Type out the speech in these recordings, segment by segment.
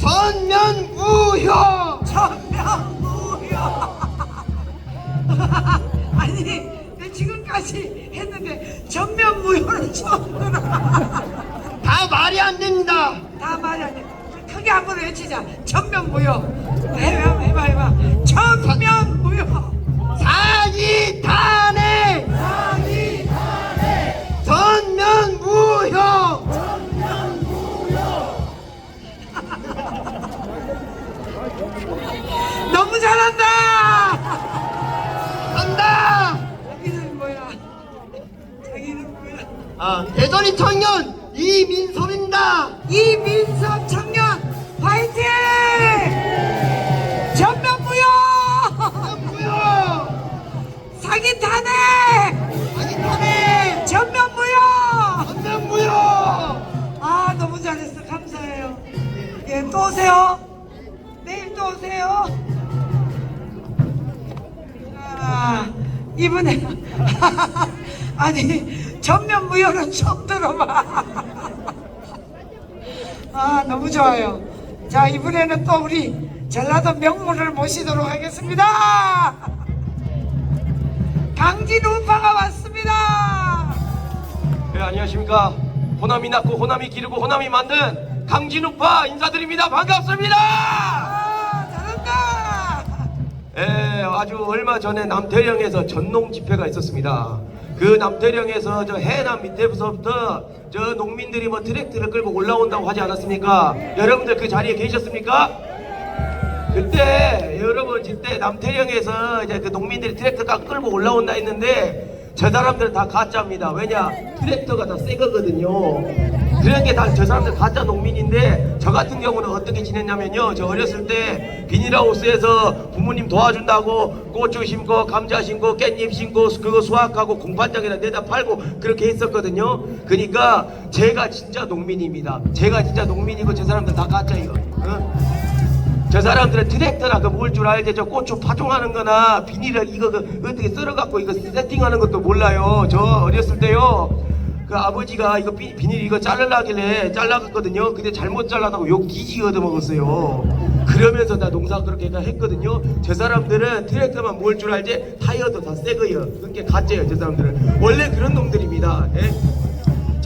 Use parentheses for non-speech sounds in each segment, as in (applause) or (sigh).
전면 무효. 전면 무효. (laughs) 아니 내 지금까지 했는데 전면 무효는 처음 들어 다 말이 안 됩니다. 다 말이 안 돼 크게 한 번 외치자. 전면 무효 해봐 해봐 해봐 전면 무효 사기탄에 전면 무효 너무 잘한다. 간다. 자기는 뭐야? 자기는 뭐야? 아, 대전이 청년 이민섭입니다. 이민섭 청년 화이팅! 전면무효 무효 사기타네 사기탄에! 전면무효 전면 무효 아 너무 잘했어. 감사해요. 예 또 오세요. 내일 또 오세요. 아 이분에 (laughs) 아니 전면무효는 처음 들어봐. (laughs) 아 너무 좋아요 자 이번에는 또 우리 전라도 명문을 모시도록 하겠습니다 강진 우파가 왔습니다 네, 안녕하십니까. 호남이 낳고 호남이 기르고 호남이 만든 강진우파 인사드립니다. 반갑습니다. 아 잘한다 예, 아주 얼마 전에 남태령에서 전농 집회가 있었습니다. 그 남태령에서 저 해남 밑에서부터 저 농민들이 뭐 트랙터를 끌고 올라온다고 하지 않았습니까? 여러분들 그 자리에 계셨습니까? 그때 여러분 그때 남태령에서 이제 그 농민들이 트랙터가 끌고 올라온다 했는데 저 사람들은 다 가짜입니다. 왜냐 트랙터가 다 새 거거든요. 그런 게다저 사람들 가짜 농민인데 저 같은 경우는 어떻게 지냈냐면요. 저 어렸을 때 비닐하우스에서 부모님 도와준다고 고추 심고 감자 심고 깻잎 심고 그거 수확하고 공판장에다 내다 팔고 그렇게 했었거든요. 그러니까 제가 진짜 농민입니다. 제가 진짜 농민이고 저 사람들 다 가짜예요. 어? 저 사람들은 트랙터나 그 뭘 줄 알지. 저 고추 파종하는 거나 비닐을 이거 그 어떻게 썰어갖고 이거 세팅하는 것도 몰라요. 저 어렸을 때요. 그 아버지가 이거 비, 비닐 이거 자르라길래 잘라갔거든요. 근데 잘못 잘라다고 욕 뒤지게 얻어먹었어요. 그러면서 나 농사 그렇게 다 했거든요. 저 사람들은 트랙터만 뭘 줄 알지. 타이어도 다 새거예요. 그게 가짜예요 저 사람들은. 원래 그런 놈들입니다. 예?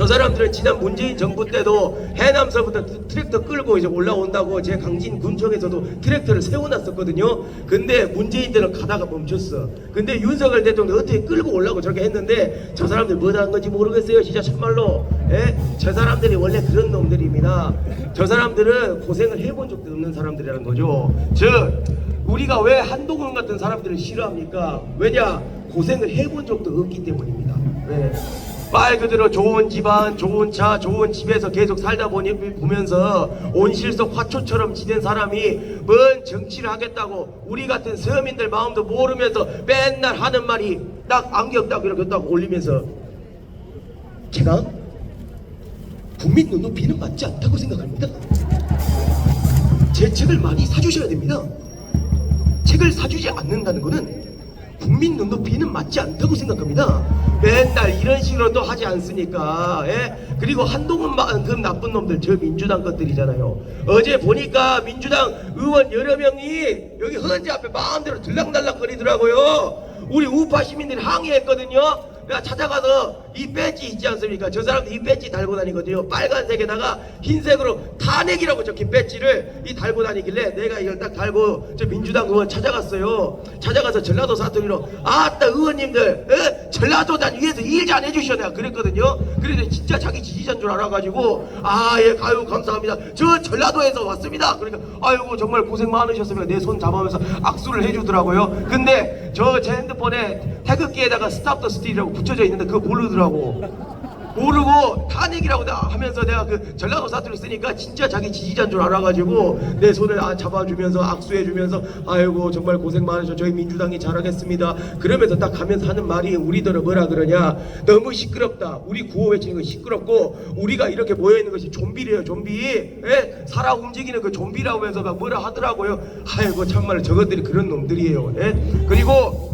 저 사람들은 지난 문재인 정부 때도 해남서부터 트- 트랙터 끌고 이제 올라온다고 제 강진 군청에서도 트랙터를 세워놨었거든요. 근데 문재인 때는 가다가 멈췄어. 근데 윤석열 대통령 어떻게 끌고 올라고 저렇게 했는데 저 사람들 뭐한 건지 모르겠어요. 진짜 참말로. 예? 저 사람들이 원래 그런 놈들입니다. 저 사람들은 고생을 해본 적도 없는 사람들이라는 거죠. 즉 우리가 왜 한동훈 같은 사람들을 싫어합니까? 왜냐? 고생을 해본 적도 없기 때문입니다. 네. 말 그대로 좋은 집안, 좋은 차, 좋은 집에서 계속 살다 보니 보면서 온실속 화초처럼 지낸 사람이 뭔 정치를 하겠다고 우리 같은 서민들 마음도 모르면서 맨날 하는 말이 딱 안경 딱 이렇게 딱 올리면서 제가 국민 눈높이는 맞지 않다고 생각합니다. 제 책을 많이 사주셔야 됩니다. 책을 사주지 않는다는 것은 국민 눈높이는 맞지 않다고 생각합니다. 맨날 이런 식으로 또 하지 않습니까? 예? 그리고 한동훈만큼 나쁜 놈들 저 민주당 것들이잖아요. 어제 보니까 민주당 의원 여러 명이 여기 헌재 앞에 마음대로 들락날락 거리더라고요. 우리 우파 시민들이 항의했거든요. 내가 찾아가서 이 배지 있지 않습니까? 저 사람들 이 배지 달고 다니거든요. 빨간색에다가 흰색으로 탄핵이라고 적힌 배지를 이 달고 다니길래 내가 이걸 딱 달고 저 민주당 의원 찾아갔어요. 찾아가서 전라도 사투리로 아따 의원님들 에? 전라도단 위에서 일 잘 해주셔 내가 그랬거든요. 그런데 진짜 자기 지지자인 줄 알아가지고 아 예 아유 감사합니다. 저 전라도에서 왔습니다. 그러니까 아이고 정말 고생 많으셨으면 내손 잡아면서 악수를 해주더라고요. 근데 저 제 핸드폰에 태극기에다가 스탑 더 스틸이라고 붙여져 있는데 그거 모르더라고. 모르고 탄핵이라고 다 하면서 내가 그 전라도 사투리 쓰니까 진짜 자기 지지자인 줄 알아가지고 내 손을 아, 잡아주면서 악수해주면서 아이고 정말 고생 많으셔. 저희 민주당이 잘하겠습니다. 그러면서 딱 가면서 하는 말이 우리들은 뭐라 그러냐. 너무 시끄럽다. 우리 구호 외치는 거 시끄럽고 우리가 이렇게 모여있는 것이 좀비래요 좀비. 예? 살아 움직이는 그 좀비라고 하면서 막 뭐라 하더라고요. 아이고 참말로 저것들이 그런 놈들이에요. 예? 그리고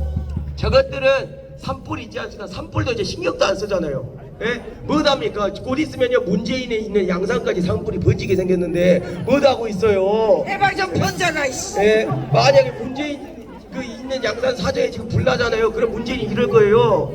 저것들은 산불 있지 않습니까? 산불도 이제 신경도 안 쓰잖아요. 예? 뭐답니까? 곧 있으면요 문재인에 있는 양산까지 산불이 번지게 생겼는데 뭐하고 있어요? 해방 좀 번져라 이씨 예? 만약에 문재인 그 있는 양산 사저에 지금 불나잖아요. 그럼 문재인이 이럴 거예요.